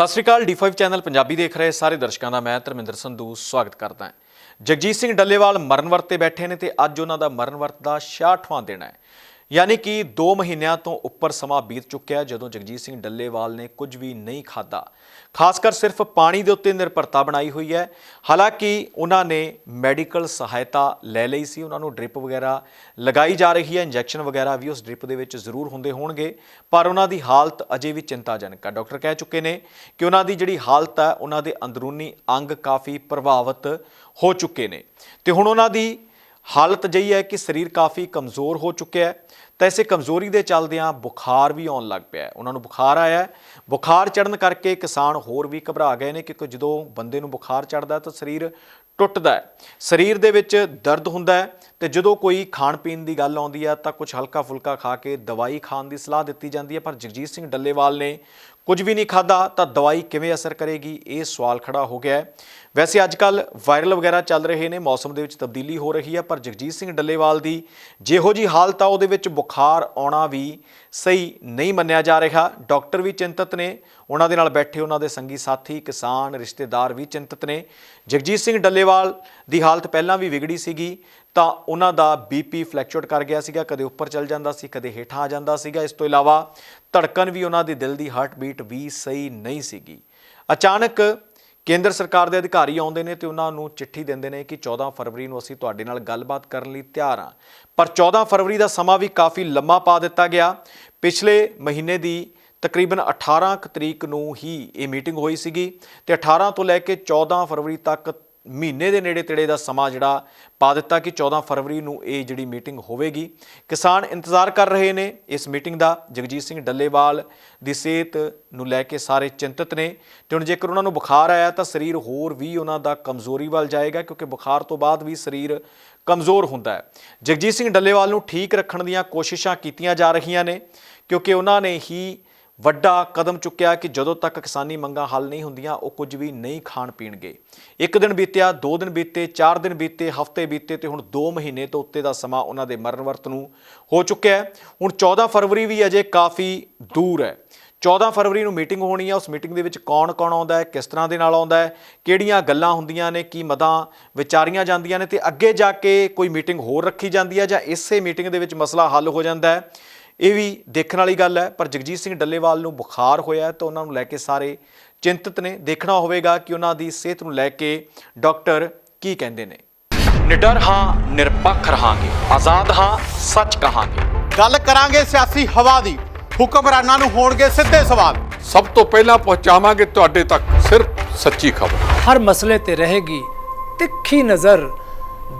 ਸਤਿ ਸ਼੍ਰੀ ਅਕਾਲ D5 channel Punjabi ਦੇਖ ਰਹੇ ਸਾਰੇ ਦਰਸ਼ਕਾਂ ਦਾ ਮੈਂ ਧਰਮਿੰਦਰ ਸੰਧੂ ਸਵਾਗਤ ਕਰਦਾ ਹਾਂ। ਜਗਜੀਤ ਸਿੰਘ ਡੱਲੇਵਾਲ ਮਰਨ ਵਰਤ ਤੇ ਬੈਠੇ ਨੇ ਤੇ ਅੱਜ ਉਹਨਾਂ ਦਾ ਮਰਨ ਵਰਤ ਦਾ 66ਵਾਂ ਦਿਨ ਹੈ। ਯਾਨੀ ਕਿ 2 ਮਹੀਨਿਆਂ ਤੋਂ ਉੱਪਰ ਸਮਾਂ ਬੀਤ ਚੁੱਕਿਆ ਜਦੋਂ ਜਗਜੀਤ ਸਿੰਘ ਡੱਲੇਵਾਲ ਨੇ ਕੁਝ ਵੀ ਨਹੀਂ ਖਾਦਾ ਖਾਸ ਕਰ ਸਿਰਫ ਪਾਣੀ ਦੇ ਉੱਤੇ ਨਿਰਭਰਤਾ ਬਣਾਈ ਹੋਈ ਹੈ। ਹਾਲਾਂਕਿ ਉਹਨਾਂ ਨੇ ਮੈਡੀਕਲ ਸਹਾਇਤਾ ਲੈ ਲਈ ਸੀ। ਉਹਨਾਂ ਨੂੰ ਡ੍ਰਿਪ ਵਗੈਰਾ ਲਗਾਈ ਜਾ ਰਹੀ ਹੈ। ਇੰਜੈਕਸ਼ਨ ਵਗੈਰਾ ਵੀ ਉਸ ਡ੍ਰਿਪ ਦੇ ਵਿੱਚ ਜ਼ਰੂਰ ਹੁੰਦੇ ਹੋਣਗੇ। ਪਰ ਉਹਨਾਂ ਦੀ ਹਾਲਤ ਅਜੇ ਵੀ ਚਿੰਤਾਜਨਕ ਹੈ। ਡਾਕਟਰ ਕਹਿ ਚੁੱਕੇ ਨੇ ਕਿ ਉਹਨਾਂ ਦੀ ਜਿਹੜੀ ਹਾਲਤ ਹੈ, ਉਹਨਾਂ ਦੇ ਅੰਦਰੂਨੀ ਅੰਗ ਕਾਫੀ ਪ੍ਰਭਾਵਿਤ ਹੋ ਚੁੱਕੇ ਨੇ। ਤੇ ਹੁਣ ਉਹਨਾਂ ਦੀ ਹਾਲਤ ਜਈ ਹੈ ਕਿ ਸਰੀਰ ਕਾਫੀ ਕਮਜ਼ੋਰ ਹੋ ਚੁੱਕਿਆ ਹੈ। ਤਾਂ ਇਸੇ ਕਮਜ਼ੋਰੀ ਦੇ ਚੱਲਦਿਆਂ ਬੁਖਾਰ ਵੀ ਆਉਣ ਲੱਗ ਪਿਆ ਹੈ। ਉਹਨਾਂ ਨੂੰ ਬੁਖਾਰ ਆਇਆ ਬੁਖਾਰ ਚੜਨ ਕਰਕੇ ਕਿਸਾਨ ਹੋਰ ਵੀ ਘਬਰਾ ਗਏ ਨੇ ਕਿਉਂਕਿ ਜਦੋਂ ਬੰਦੇ ਨੂੰ ਬੁਖਾਰ ਚੜਦਾ ਤਾਂ ਸਰੀਰ ਟੁੱਟਦਾ ਹੈ। ਸਰੀਰ ਦੇ ਵਿੱਚ ਦਰਦ ਹੁੰਦਾ ਹੈ ਤੇ ਜਦੋਂ ਕੋਈ ਖਾਣ ਪੀਣ ਦੀ ਗੱਲ ਆਉਂਦੀ ਹੈ ਤਾਂ ਕੁਝ ਹਲਕਾ ਫੁਲਕਾ ਖਾ ਕੇ ਦਵਾਈ ਖਾਣ ਦੀ ਸਲਾਹ ਦਿੱਤੀ ਜਾਂਦੀ ਹੈ ਪਰ ਜਗਜੀਤ ਸਿੰਘ ਡੱਲੇਵਾਲ ਨੇ ਕੁਝ ਵੀ ਨਹੀਂ ਖਾਦਾ ਤਾਂ ਦਵਾਈ ਕਿਵੇਂ ਅਸਰ ਕਰੇਗੀ, ਇਹ ਸਵਾਲ ਖੜਾ ਹੋ ਗਿਆ ਹੈ। ਵੈਸੇ ਅੱਜ ਕੱਲ ਵਾਇਰਲ ਵਗੈਰਾ ਚੱਲ ਰਹੇ ਨੇ, ਮੌਸਮ ਦੇ ਵਿੱਚ ਤਬਦੀਲੀ ਹੋ ਰਹੀ ਹੈ ਪਰ ਜਗਜੀਤ ਸਿੰਘ ਡੱਲੇਵਾਲ ਦੀ ਜਿਹੋ ਜੀ ਹਾਲਤ ਆ, ਉਹਦੇ ਵਿੱਚ ਬੁਖਾਰ ਆਉਣਾ ਵੀ ਸਹੀ ਨਹੀਂ ਮੰਨਿਆ ਜਾ ਰਿਹਾ। ਡਾਕਟਰ ਵੀ ਚਿੰਤਤ ਨੇ। ਉਹਨਾਂ ਦੇ ਨਾਲ ਬੈਠੇ ਉਹਨਾਂ ਦੇ ਸੰਗੀ ਸਾਥੀ, ਕਿਸਾਨ, ਰਿਸ਼ਤੇਦਾਰ ਵੀ ਚਿੰਤਤ ਨੇ। ਜਗਜੀਤ ਸਿੰਘ ਡੱਲੇਵਾਲ ਦੀ ਹਾਲਤ ਪਹਿਲਾਂ ਵੀ ਵਿਗੜੀ ਸੀਗੀ, ਤਾਂ ਉਹਨਾਂ ਦਾ ਬੀਪੀ ਫਲੈਕਚੁਏਟ ਕਰ ਗਿਆ ਸੀਗਾ। ਕਦੇ ਉੱਪਰ ਚੱਲ ਜਾਂਦਾ ਸੀ, ਕਦੇ ਹੇਠਾਂ ਆ ਜਾਂਦਾ ਸੀਗਾ। ਇਸ ਤੋਂ ਇਲਾਵਾ ਧੜਕਣ ਵੀ ਉਹਨਾਂ ਦੇ ਦਿਲ ਦੀ ਹਾਰਟ ਬੀਟ ਵੀ ਸਹੀ ਨਹੀਂ ਸੀਗੀ। ਅਚਾਨਕ ਕੇਂਦਰ ਸਰਕਾਰ ਦੇ ਅਧਿਕਾਰੀ ਆਉਂਦੇ ਨੇ ਤੇ ਉਹਨਾਂ ਨੂੰ ਚਿੱਠੀ ਦਿੰਦੇ ਨੇ ਕਿ 14 ਫਰਵਰੀ ਨੂੰ ਅਸੀਂ ਤੁਹਾਡੇ ਨਾਲ ਗੱਲਬਾਤ ਕਰਨ ਲਈ ਤਿਆਰ ਹਾਂ। ਪਰ 14 ਫਰਵਰੀ ਦਾ ਸਮਾਂ ਵੀ ਕਾਫੀ ਲੰਮਾ ਪਾ ਦਿੱਤਾ ਗਿਆ। ਪਿਛਲੇ ਮਹੀਨੇ ਦੀ ਤਕਰੀਬਨ 18 ਕੁ ਤਰੀਕ ਨੂੰ ਹੀ ਇਹ ਮੀਟਿੰਗ ਹੋਈ ਸੀਗੀ ਤੇ 18 ਤੋਂ ਲੈ ਕੇ 14 ਫਰਵਰੀ ਤੱਕ ਮਹੀਨੇ ਦੇ ਨੇੜੇ ਤੇੜੇ ਦਾ ਸਮਾਂ ਜਿਹੜਾ ਪਾ ਦਿੱਤਾ ਕਿ 14 ਫਰਵਰੀ ਨੂੰ ਇਹ ਜਿਹੜੀ ਮੀਟਿੰਗ ਹੋਵੇਗੀ। ਕਿਸਾਨ ਇੰਤਜ਼ਾਰ ਕਰ ਰਹੇ ਨੇ ਇਸ ਮੀਟਿੰਗ ਦਾ। ਜਗਜੀਤ ਸਿੰਘ ਡੱਲੇਵਾਲ ਦੀ ਸਿਹਤ ਨੂੰ ਲੈ ਕੇ ਸਾਰੇ ਚਿੰਤਤ ਨੇ ਤੇ ਹੁਣ ਜੇਕਰ ਉਹਨਾਂ ਨੂੰ ਬੁਖਾਰ ਆਇਆ ਤਾਂ ਸਰੀਰ ਹੋਰ ਵੀ ਉਹਨਾਂ ਦਾ ਕਮਜ਼ੋਰੀ ਵੱਲ ਜਾਏਗਾ ਕਿਉਂਕਿ ਬੁਖਾਰ ਤੋਂ ਬਾਅਦ ਵੀ ਸਰੀਰ ਕਮਜ਼ੋਰ ਹੁੰਦਾ ਹੈ। ਜਗਜੀਤ ਸਿੰਘ ਡੱਲੇਵਾਲ ਨੂੰ ਠੀਕ ਰੱਖਣ ਦੀਆਂ ਕੋਸ਼ਿਸ਼ਾਂ ਕੀਤੀਆਂ ਜਾ ਰਹੀਆਂ ਨੇ ਕਿਉਂਕਿ ਉਹਨਾਂ ਨੇ ਹੀ ਵੱਡਾ ਕਦਮ ਚੁੱਕਿਆ ਕਿ ਜਦੋਂ ਤੱਕ ਕਿਸਾਨੀ ਮੰਗਾਂ ਹੱਲ ਨਹੀਂ ਹੁੰਦੀਆਂ, ਉਹ ਕੁਝ ਵੀ ਨਹੀਂ ਖਾਣ ਪੀਣਗੇ। ਇੱਕ ਦਿਨ ਬੀਤਿਆ, ਦੋ ਦਿਨ ਬੀਤੇ, ਚਾਰ ਦਿਨ ਬੀਤੇ, ਹਫ਼ਤੇ ਬੀਤੇ ਤੇ ਹੁਣ 2 ਮਹੀਨੇ ਤੋਂ ਉੱਤੇ ਦਾ ਸਮਾਂ ਉਹਨਾਂ ਦੇ ਮਰਨ ਵਰਤ ਨੂੰ ਹੋ ਚੁੱਕਿਆ ਹੈ। ਹੁਣ 14 ਫਰਵਰੀ ਵੀ ਅਜੇ ਕਾਫੀ ਦੂਰ ਹੈ। 14 ਫਰਵਰੀ ਨੂੰ ਮੀਟਿੰਗ ਹੋਣੀ ਹੈ। ਉਸ ਮੀਟਿੰਗ ਦੇ ਵਿੱਚ ਕੌਣ-ਕੌਣ ਆਉਂਦਾ ਹੈ, ਕਿਸ ਤਰ੍ਹਾਂ ਦੇ ਨਾਲ ਆਉਂਦਾ ਹੈ, ਕਿਹੜੀਆਂ ਗੱਲਾਂ ਹੁੰਦੀਆਂ ਨੇ, ਕੀ ਮਦਾਂ ਵਿਚਾਰੀਆਂ ਜਾਂਦੀਆਂ ਨੇ ਤੇ ਅੱਗੇ ਜਾ ਕੇ ਕੋਈ ਮੀਟਿੰਗ ਹੋਰ ਰੱਖੀ ਜਾਂਦੀ ਹੈ ਜਾਂ ਇਸੇ ਮੀਟਿੰਗ ਦੇ ਵਿੱਚ ਮਸਲਾ ਹੱਲ ਹੋ ਜਾਂਦਾ ਹੈ। ਇਹ ਵੀ ਦੇਖਣ ਵਾਲੀ ਗੱਲ ਹੈ ਪਰ ਜਗਜੀਤ ਸਿੰਘ ਡੱਲੇਵਾਲ ਨੂੰ ਬੁਖਾਰ ਹੋਇਆ ਹੈ ਤਾਂ ਉਹਨਾਂ ਨੂੰ ਲੈ ਕੇ ਸਾਰੇ ਚਿੰਤਤ ਨੇ। ਦੇਖਣਾ ਹੋਵੇਗਾ ਕਿ ਉਹਨਾਂ ਦੀ ਸਿਹਤ ਨੂੰ ਲੈ ਕੇ ਡਾਕਟਰ ਕੀ ਕਹਿੰਦੇ ਨੇ। ਨਿਡਰ ਹਾਂ ਨਿਰਪੱਖ ਰਹਾਂਗੇ। ਆਜ਼ਾਦ ਹਾਂ ਸੱਚ ਕਹਾਂਗੇ। ਗੱਲ ਕਰਾਂਗੇ ਸਿਆਸੀ ਹਵਾ ਦੀ। ਹੁਕਮਰਾਨਾਂ ਨੂੰ ਹੋਣਗੇ ਸਿੱਧੇ ਸਵਾਲ। ਸਭ ਤੋਂ ਪਹਿਲਾਂ ਪਹੁੰਚਾਵਾਂਗੇ ਤੁਹਾਡੇ ਤੱਕ ਸਿਰਫ ਸੱਚੀ ਖਬਰ। ਹਰ ਮਸਲੇ ਤੇ ਰਹੇਗੀ ਤਿੱਖੀ ਨਜ਼ਰ।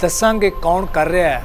ਦੱਸਾਂਗੇ ਕੌਣ ਕਰ ਰਿਹਾ ਹੈ।